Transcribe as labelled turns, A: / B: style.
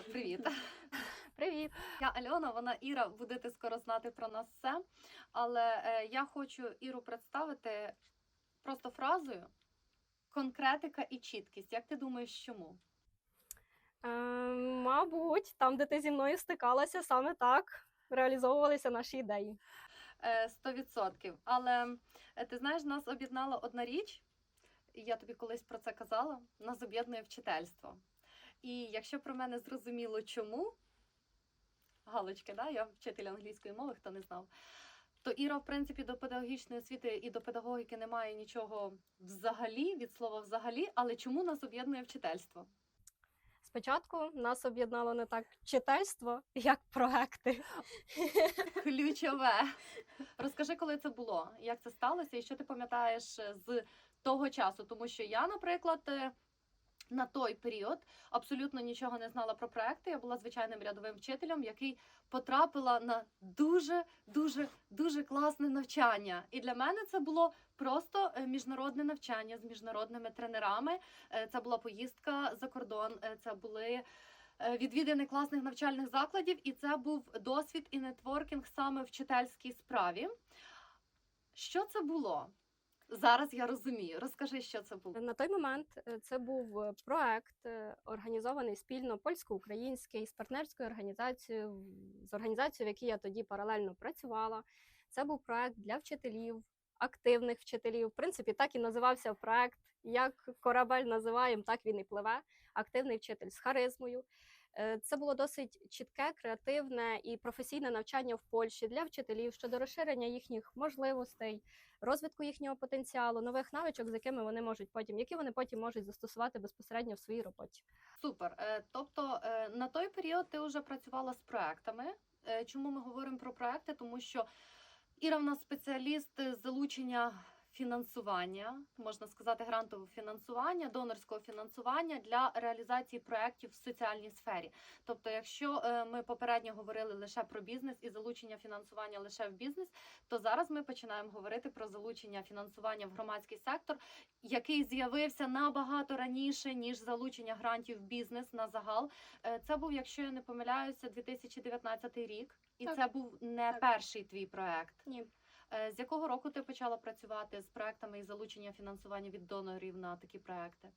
A: Е, Привіт.
B: Привіт!
A: Я Альона, вона Іра. Будете скоро знати про нас все. Але е, я хочу Іру представити просто фразою конкретика і чіткість. Як ти думаєш, чому?
B: Е, мабуть, там, де ти зі мною стикалася, саме так реалізовувалися наші ідеї.
A: Е, Сто відсотків. Але ти знаєш, нас об'єднала одна річ, і я тобі колись про це казала. Нас об'єднує вчительство. І якщо про мене зрозуміло, чому галочки, да? я вчитель англійської мови, хто не знав. То Іра, в принципі, до педагогічної освіти і до педагогіки немає нічого взагалі, від слова взагалі, але чому нас об'єднує вчительство?
B: Спочатку нас об'єднало не так читальство, як проекти.
A: Ключове. Розкажи, коли це було, як це сталося, і що ти пам'ятаєш е, з того часу? Тому що я, наприклад, е, на той період абсолютно нічого не знала про проекти. Я була звичайним рядовим вчителем, який потрапила на дуже дуже дуже класне навчання. І для мене це було просто е, міжнародне навчання з міжнародними тренерами. Е, Це була поїздка за кордон. е, Це були відвідини класних навчальних закладів, і це був досвід і нетворкінг саме в вчительській справі. Що це було? Зараз я розумію. Розкажи, що це було.
B: На той момент е, це був е, проект, е, організований спільно польсько-український з партнерською організацією, з організацією, в якій я тоді паралельно працювала. Це був проект для вчителів, активних вчителів. В принципі, так і називався проект. Як корабель називаємо, так він і пливе. Активний вчитель з харизмою. Е, Це було досить чітке, креативне і професійне навчання в Польщі для вчителів щодо розширення їхніх можливостей, розвитку їхнього потенціалу, нових навичок, з якими вони можуть потім, які вони потім можуть застосувати безпосередньо в своїй роботі.
A: Супер. Е, Тобто е, на той період ти вже працювала з проектами. Чому ми говоримо про проекти? Тому що Іра в нас спеціаліст залучення фінансування, можна сказати, грантового фінансування, донорського фінансування для реалізації проєктів в соціальній сфері. Тобто, якщо е, ми попередньо говорили лише про бізнес і залучення фінансування лише в бізнес, то зараз ми починаємо говорити про залучення фінансування в громадський сектор, який з'явився набагато раніше ніж залучення грантів в бізнес на загал. Е, Це був, якщо я не помиляюся, 2019 рік, і
B: Так.
A: це був не
B: Так.
A: перший твій проект.
B: Ні.
A: Е, З якого року ти почала працювати з проектами і залучення фінансування від донорів на такі проекти?